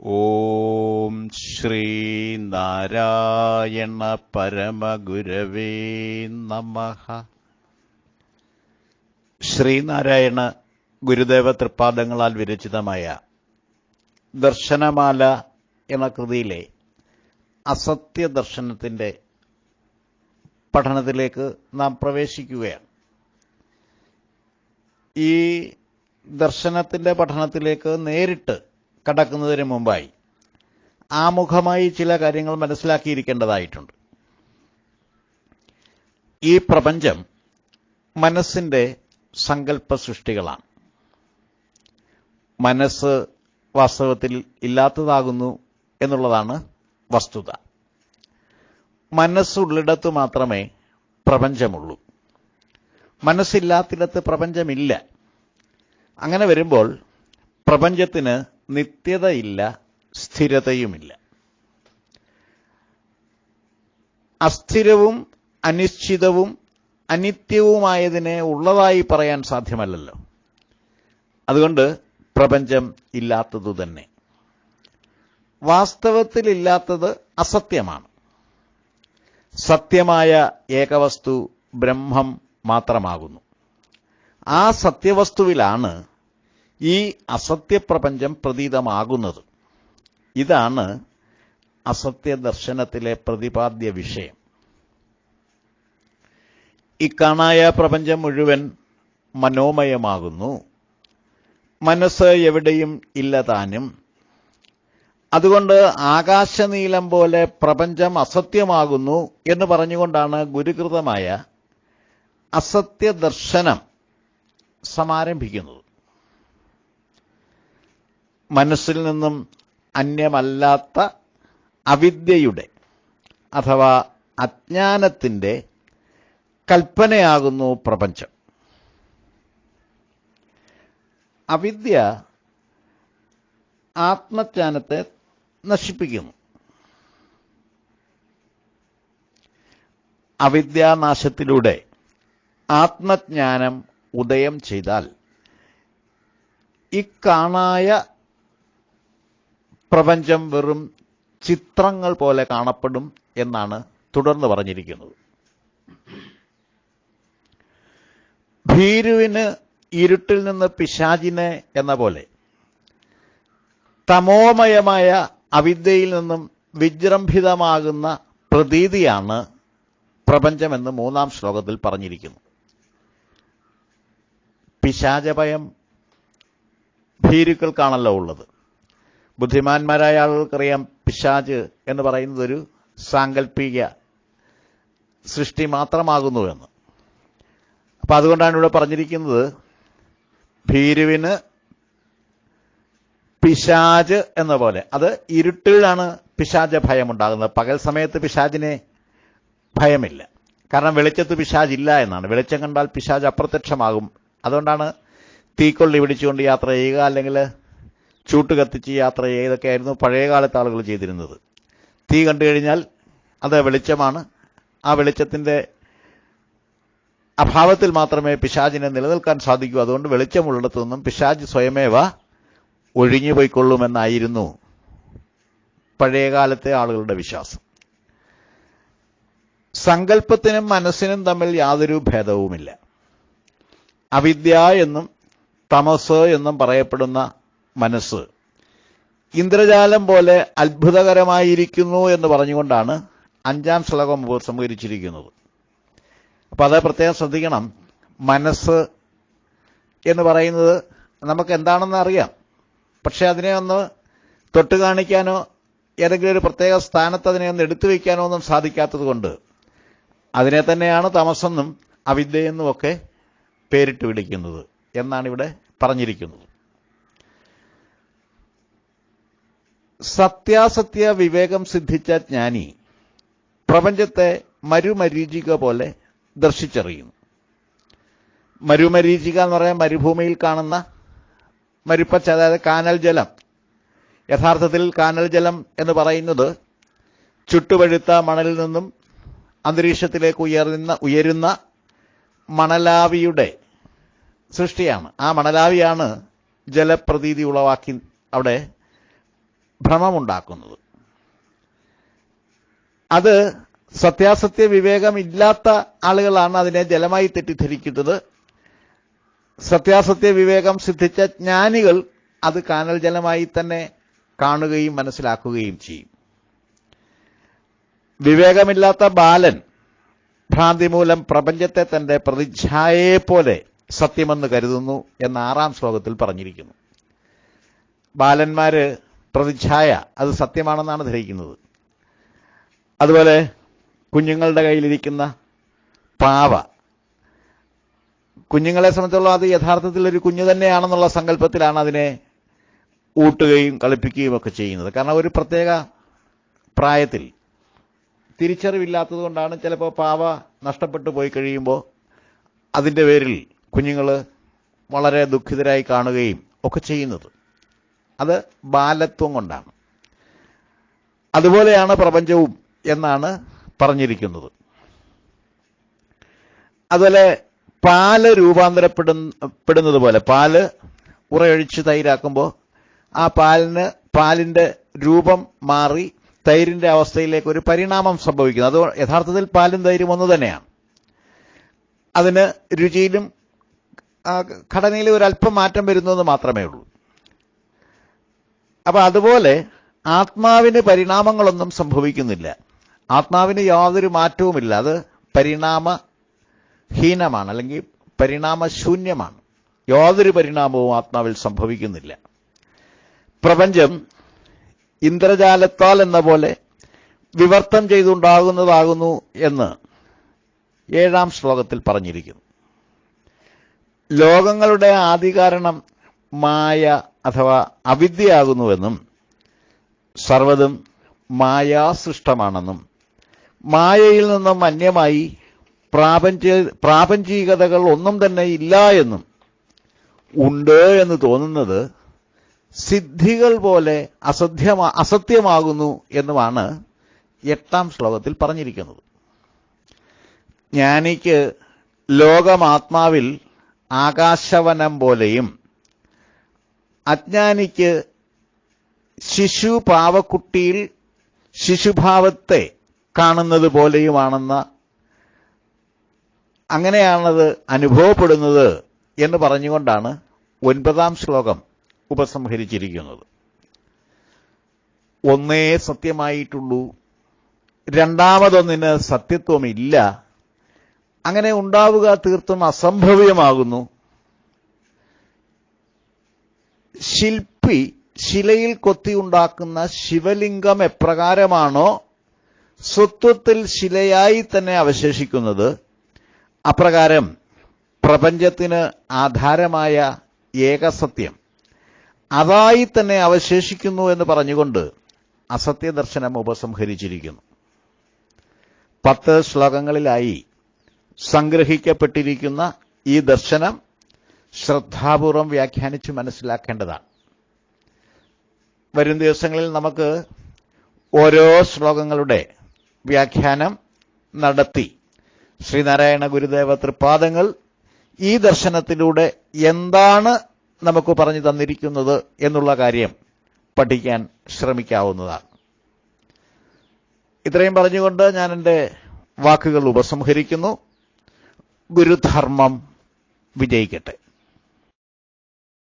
ഓം ശ്രീ നാരായണ പരമഗുരവേ നമ. ശ്രീനാരായണ ഗുരുദേവ തൃപ്പാദങ്ങളാൽ വിരചിതമായ ദർശനമാല എന്ന കൃതിയിലെ അസത്യ ദർശനത്തിന്റെ പഠനത്തിലേക്ക് നാം പ്രവേശിക്കുകയാണ്. ഈ ദർശനത്തിന്റെ പഠനത്തിലേക്ക് നേരിട്ട് കടക്കുന്നതിന് മുമ്പായി ആമുഖമായി ചില കാര്യങ്ങൾ മനസ്സിലാക്കിയിരിക്കേണ്ടതായിട്ടുണ്ട്. ഈ പ്രപഞ്ചം മനസ്സിന്റെ സങ്കല്പ സൃഷ്ടികളാണ് മനസ്സ് വാസ്തവത്തിൽ ഇല്ലാത്തതാകുന്നു എന്നുള്ളതാണ് വസ്തുത. മനസ്സുള്ളിടത്ത് മാത്രമേ പ്രപഞ്ചമുള്ളൂ. മനസ്സില്ലാത്തിടത്ത് പ്രപഞ്ചമില്ല. അങ്ങനെ വരുമ്പോൾ പ്രപഞ്ചത്തിന് നിത്യതയില്ല സ്ഥിരതയുമില്ല. അസ്ഥിരവും അനിശ്ചിതവും അനിത്യവുമായതിനെ ഉള്ളതായി പറയാൻ സാധ്യമല്ലല്ലോ. അതുകൊണ്ട് പ്രപഞ്ചം ഇല്ലാത്തതു തന്നെ. വാസ്തവത്തിലില്ലാത്തത് അസത്യമാണ്. സത്യമായ ഏകവസ്തു ബ്രഹ്മം മാത്രമാകുന്നു. ആ സത്യവസ്തുവിലാണ് ഈ അസത്യപ്രപഞ്ചം പ്രതീതമാകുന്നത്. ഇതാണ് അസത്യ ദർശനത്തിലെ പ്രതിപാദ്യ വിഷയം. ഇക്കാണായ പ്രപഞ്ചം മുഴുവൻ മനോമയമാകുന്നു. മനസ്സ് എവിടെയും ഇല്ലതാനും അതുകൊണ്ട് ആകാശനീലം പോലെ പ്രപഞ്ചം അസത്യമാകുന്നു എന്ന് പറഞ്ഞുകൊണ്ടാണ് ഗുരുകൃതമായ അസത്യദർശനം സമാരംഭിക്കുന്നത്. മനസ്സിൽ നിന്നും അന്യമല്ലാത്ത അവിദ്യയുടെ അഥവാ അജ്ഞാനത്തിന്റെ കൽപ്പനയാകുന്നു പ്രപഞ്ചം. അവിദ്യ ആത്മജ്ഞാനത്തെ നശിപ്പിക്കുന്നു. അവിദ്യാനാശത്തിലൂടെ ആത്മജ്ഞാനം ഉദയം ചെയ്താൽ ഇക്കാണായ പ്രപഞ്ചം വെറും ചിത്രങ്ങൾ പോലെ കാണപ്പെടും എന്നാണ് തുടർന്ന് പറഞ്ഞിരിക്കുന്നത്. ഭീരുവിന് ഇരുട്ടിൽ നിന്ന് പിശാചിനെ എന്ന പോലെ തമോമയമായ അവിദ്യയിൽ നിന്നും വിജൃംഭിതമാകുന്ന പ്രതീതിയാണ് പ്രപഞ്ചമെന്ന് മൂന്നാം ശ്ലോകത്തിൽ പറഞ്ഞിരിക്കുന്നു. പിശാചഭയം ഭീരുക്കൾക്കാണല്ലോ ഉള്ളത്. ബുദ്ധിമാന്മാരായ ആളുകൾക്കറിയാം പിശാജ് എന്ന് പറയുന്നതൊരു സാങ്കല്പിക സൃഷ്ടി മാത്രമാകുന്നു എന്ന് അപ്പൊ അതുകൊണ്ടാണ് ഇവിടെ പറഞ്ഞിരിക്കുന്നത് ഭീരുവിന് പിശാജ് എന്ന പോലെ. അത് ഇരുട്ടിലാണ് പിശാജ ഭയമുണ്ടാകുന്നത്. പകൽ സമയത്ത് പിശാജിനെ ഭയമില്ല. കാരണം വെളിച്ചത്ത് പിശാജ് ഇല്ല എന്നാണ്. വെളിച്ചം കണ്ടാൽ പിശാജ് അപ്രത്യക്ഷമാകും. അതുകൊണ്ടാണ് തീക്കൊള്ളി പിടിച്ചുകൊണ്ട് യാത്ര ചെയ്യുക അല്ലെങ്കിൽ ചൂട്ട് കത്തിച്ച് യാത്ര ചെയ്യുക ഇതൊക്കെയായിരുന്നു പഴയ കാലത്ത് ആളുകൾ ചെയ്തിരുന്നത്. തീ കണ്ടു കഴിഞ്ഞാൽ അത് വെളിച്ചമാണ്. ആ വെളിച്ചത്തിന്റെ അഭാവത്തിൽ മാത്രമേ പിശാചിനെ നിലനിൽക്കാൻ സാധിക്കൂ. അതുകൊണ്ട് വെളിച്ചമുള്ളിടത്തു നിന്നും പിശാജ് സ്വയമേവ ഒഴിഞ്ഞു പോയിക്കൊള്ളുമെന്നായിരുന്നു പഴയകാലത്തെ ആളുകളുടെ വിശ്വാസം. സങ്കല്പത്തിനും മനസ്സിനും തമ്മിൽ യാതൊരു ഭേദവുമില്ല. അവിദ്യ എന്നും തമസ് എന്നും പറയപ്പെടുന്ന മനസ്സ്. ഇന്ദ്രജാലം പോലെ അത്ഭുതകരമായിരിക്കുന്നു എന്ന് പറഞ്ഞുകൊണ്ടാണ് അഞ്ചാം ശ്ലോകം സംഹരിച്ചിരിക്കുന്നത് അപ്പോൾ അത് പ്രത്യേകം ശ്രദ്ധിക്കണം. മനസ്സ് എന്ന് പറയുന്നത് നമുക്ക് എന്താണെന്ന് അറിയാം. പക്ഷേ അതിനെ ഒന്ന് തൊട്ട് കാണിക്കാനോ ഏതെങ്കിലും ഒരു പ്രത്യേക സ്ഥാനത്ത് അതിനെ ഒന്ന് എടുത്തു വയ്ക്കാനോ ഒന്നും സാധിക്കാത്തത് കൊണ്ട് അതിനെ തന്നെയാണ് തമസെന്നും അവിദ്യയെന്നും ഒക്കെ പേരിട്ട് വിളിക്കുന്നത് എന്നാണ് ഇവിടെ പറഞ്ഞിരിക്കുന്നത്. സത്യാസത്യ വിവേകം സിദ്ധിച്ച ജ്ഞാനി പ്രപഞ്ചത്തെ മരുമരീചിക പോലെ ദർശിച്ചറിയുന്നു. മരുമരീചിക എന്ന് പറയാൻ മരുഭൂമിയിൽ കാണുന്ന മരുപ്പച്ച അതായത് കാനൽ ജലം. യഥാർത്ഥത്തിൽ കാനൽ ജലം എന്ന് പറയുന്നത് ചുട്ടുപഴുത്ത മണലിൽ നിന്നും അന്തരീക്ഷത്തിലേക്ക് ഉയർന്ന ഉയരുന്ന മണലാവിയുടെ സൃഷ്ടിയാണ്. ആ മണലാവിയാണ് ജലപ്രതീതി ഉളവാക്കി അവിടെ ഭ്രമമുണ്ടാക്കുന്നത്. അത് സത്യാസത്യ വിവേകമില്ലാത്ത ആളുകളാണ് അതിനെ ജലമായി തെറ്റിദ്ധരിക്കുന്നത്. സത്യാസത്യ വിവേകം സിദ്ധിച്ച ജ്ഞാനികൾ അത് കാനൽ ജലമായി തന്നെ കാണുകയും മനസ്സിലാക്കുകയും ചെയ്യും. വിവേകമില്ലാത്ത ബാലൻ ഭ്രാന്തി മൂലം പ്രപഞ്ചത്തെ തന്റെ പ്രതിച്ഛായയെപ്പോലെ സത്യമെന്ന് കരുതുന്നു എന്ന് ആറാം ശ്ലോകത്തിൽ പറഞ്ഞിരിക്കുന്നു. ബാലന്മാര് പ്രതിച്ഛായ. അത് സത്യമാണെന്നാണ് ധരിക്കുന്നത്. അതുപോലെ കുഞ്ഞുങ്ങളുടെ കയ്യിലിരിക്കുന്ന പാവ. കുഞ്ഞുങ്ങളെ സംബന്ധിച്ചുള്ള അത് യഥാർത്ഥത്തിൽ ഒരു കുഞ്ഞു തന്നെയാണെന്നുള്ള സങ്കല്പത്തിലാണ് അതിനെ ഊട്ടുകയും കളിപ്പിക്കുകയും ഒക്കെ ചെയ്യുന്നത്. കാരണം ഒരു പ്രത്യേക പ്രായത്തിൽ തിരിച്ചറിവില്ലാത്തത് കൊണ്ടാണ് ചിലപ്പോൾ പാവ നഷ്ടപ്പെട്ടു പോയി കഴിയുമ്പോൾ അതിന്റെ പേരിൽ കുഞ്ഞുങ്ങൾ വളരെ ദുഃഖിതരായി കാണുകയും ഒക്കെ ചെയ്യുന്നത്. അത് ബാലത്വം കൊണ്ടാണ്. അതുപോലെയാണ് പ്രപഞ്ചവും എന്നാണ് പറഞ്ഞിരിക്കുന്നത്. അതുപോലെ പാൽ രൂപാന്തരപ്പെടുന്നത് പെടുന്നത് പോലെ പാൽ ഉറയൊഴിച്ച് തൈരാക്കുമ്പോൾ ആ പാലിന് പാലിന്റെ രൂപം മാറി തൈരിന്റെ അവസ്ഥയിലേക്ക് ഒരു പരിണാമം സംഭവിക്കുന്നു. അത് യഥാർത്ഥത്തിൽ പാലും തൈരും ഒന്ന് തന്നെയാണ്. അതിന് രുചിയിലും ഘടനയിലും ഒരല്പം മാറ്റം വരുന്നതെന്ന് മാത്രമേ ഉള്ളൂ. അപ്പൊ അതുപോലെ ആത്മാവിന് പരിണാമങ്ങളൊന്നും സംഭവിക്കുന്നില്ല. ആത്മാവിന് യാതൊരു മാറ്റവുമില്ല. അത് പരിണാമഹീനമാണ് അല്ലെങ്കിൽ പരിണാമശൂന്യമാണ്. യാതൊരു പരിണാമവും ആത്മാവിൽ സംഭവിക്കുന്നില്ല. പ്രപഞ്ചം ഇന്ദ്രജാലത്താൽ എന്ന പോലെ വിവർത്തം ചെയ്തുണ്ടാകുന്നതാകുന്നു എന്ന് ഏഴാം ശ്ലോകത്തിൽ പറഞ്ഞിരിക്കുന്നു. ലോകങ്ങളുടെ ആദികാരണം മായ അഥവാ അവിദ്യയാകുന്നുവെന്നും സർവതും മായാസൃഷ്ടമാണെന്നും മായയിൽ നിന്നും അന്യമായി പ്രാപഞ്ച പ്രാപഞ്ചികതകൾ ഒന്നും തന്നെ ഇല്ല എന്നും ഉണ്ട് എന്ന് തോന്നുന്നത് സിദ്ധികൾ പോലെ അസധ്യമാ അസത്യമാകുന്നു എന്നുമാണ് എട്ടാം ശ്ലോകത്തിൽ പറഞ്ഞിരിക്കുന്നത്. ജ്ഞാനിക്ക് ലോകമാത്മാവിൽ ആകാശവനം പോലെയും അജ്ഞാനിക്ക് ശിശു പാവക്കുട്ടിയിൽ ശിശുഭാവത്തെ കാണുന്നത് പോലെയുമാണെന്ന അങ്ങനെയാണത് അനുഭവപ്പെടുന്നത് എന്ന് പറഞ്ഞുകൊണ്ടാണ് ഒൻപതാം ശ്ലോകം ഉപസംഹരിച്ചിരിക്കുന്നത്. ഒന്നേ സത്യമായിട്ടുള്ളൂ രണ്ടാമതൊന്നിന് സത്യത്വമില്ല അങ്ങനെ ഉണ്ടാവുക തീർത്തും അസംഭവ്യമാകുന്നു. ശില്പി ശിലയിൽ കൊത്തിയുണ്ടാക്കുന്ന ശിവലിംഗം എപ്രകാരമാണോ സ്വത്വത്തിൽ ശിലയായി തന്നെ അവശേഷിക്കുന്നത്? അപ്രകാരം പ്രപഞ്ചത്തിന് ആധാരമായ ഏകസത്യം അതായി തന്നെ അവശേഷിക്കുന്നു എന്ന് പറഞ്ഞുകൊണ്ട് അസത്യദർശനം ഉപസംഹരിച്ചിരിക്കുന്നു. പത്ത് ശ്ലോകങ്ങളിലായി സംഗ്രഹിക്കപ്പെട്ടിരിക്കുന്ന ഈ ദർശനം ശ്രദ്ധാപൂർവം വ്യാഖ്യാനിച്ച് മനസ്സിലാക്കേണ്ടതാണ്. വരും ദിവസങ്ങളിൽ നമുക്ക് ഓരോ ശ്ലോകങ്ങളുടെ വ്യാഖ്യാനം നടത്തി. ശ്രീനാരായണ ഗുരുദേവ തൃപാദങ്ങൾ ഈ ദർശനത്തിലൂടെ എന്താണ് നമുക്ക് പറഞ്ഞു തന്നിരിക്കുന്നത് എന്നുള്ള കാര്യം പഠിക്കാൻ ശ്രമിക്കാവുന്നതാണ്. ഇത്രയും പറഞ്ഞുകൊണ്ട് ഞാൻ എന്റെ വാക്കുകൾ ഉപസംഹരിക്കുന്നു. ഗുരുധർമ്മം വിജയിക്കട്ടെ.